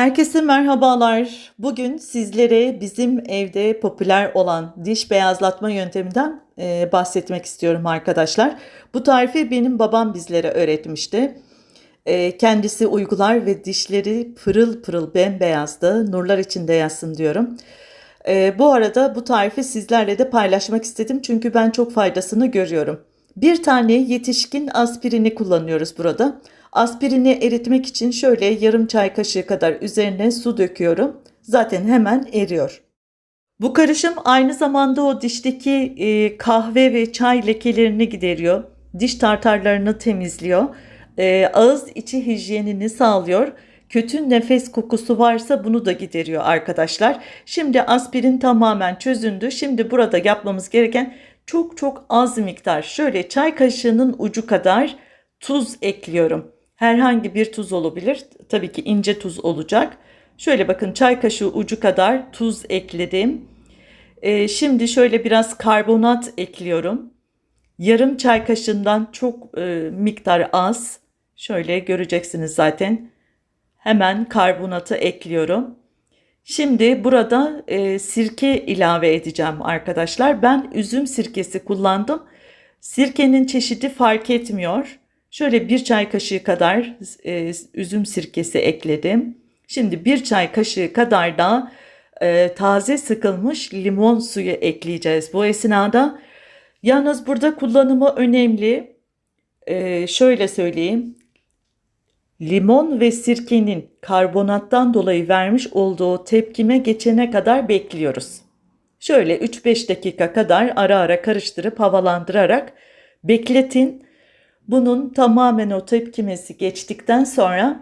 Herkese merhabalar. Bugün sizlere bizim evde popüler olan diş beyazlatma yönteminden e, bahsetmek istiyorum arkadaşlar. Bu tarifi benim babam bizlere öğretmişti. E, kendisi uygular ve dişleri pırıl pırıl bembeyazdı. Nurlar içinde yatsın diyorum. E, bu arada bu tarifi sizlerle de paylaşmak istedim çünkü ben çok faydasını görüyorum. Bir tane yetişkin aspirini kullanıyoruz burada. Aspirini eritmek için şöyle yarım çay kaşığı kadar üzerine su döküyorum. Zaten hemen eriyor. Bu karışım aynı zamanda o dişteki e, kahve ve çay lekelerini gideriyor. Diş tartarlarını temizliyor. E, ağız içi hijyenini sağlıyor. Kötü nefes kokusu varsa bunu da gideriyor arkadaşlar. Şimdi aspirin tamamen çözündü. Şimdi burada yapmamız gereken çok çok az miktar şöyle çay kaşığının ucu kadar tuz ekliyorum. Herhangi bir tuz olabilir. Tabii ki ince tuz olacak. Şöyle bakın çay kaşığı ucu kadar tuz ekledim. Ee, şimdi şöyle biraz karbonat ekliyorum. Yarım çay kaşığından çok e, miktar az. Şöyle göreceksiniz zaten. Hemen karbonatı ekliyorum. Şimdi burada e, sirke ilave edeceğim arkadaşlar. Ben üzüm sirkesi kullandım. Sirkenin çeşidi fark etmiyor. Şöyle bir çay kaşığı kadar e, üzüm sirkesi ekledim. Şimdi bir çay kaşığı kadar da e, taze sıkılmış limon suyu ekleyeceğiz bu esnada. Yalnız burada kullanımı önemli. E, şöyle söyleyeyim. Limon ve sirkenin karbonattan dolayı vermiş olduğu tepkime geçene kadar bekliyoruz. Şöyle 3-5 dakika kadar ara ara karıştırıp havalandırarak bekletin. Bunun tamamen o tepkimesi geçtikten sonra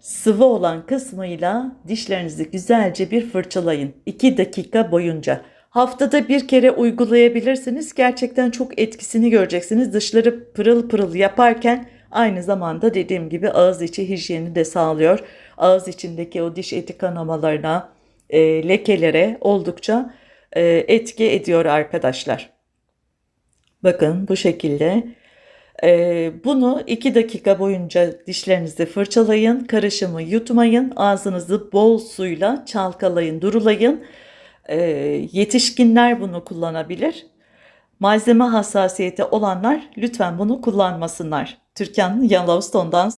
sıvı olan kısmıyla dişlerinizi güzelce bir fırçalayın. 2 dakika boyunca. Haftada bir kere uygulayabilirsiniz. Gerçekten çok etkisini göreceksiniz. Dışları pırıl pırıl yaparken aynı zamanda dediğim gibi ağız içi hijyeni de sağlıyor. Ağız içindeki o diş eti kanamalarına, e, lekelere oldukça e, etki ediyor arkadaşlar. Bakın bu şekilde bunu 2 dakika boyunca dişlerinizi fırçalayın, karışımı yutmayın, ağzınızı bol suyla çalkalayın, durulayın. Ee, yetişkinler bunu kullanabilir. Malzeme hassasiyeti olanlar lütfen bunu kullanmasınlar. Türkan Yellowstone'dan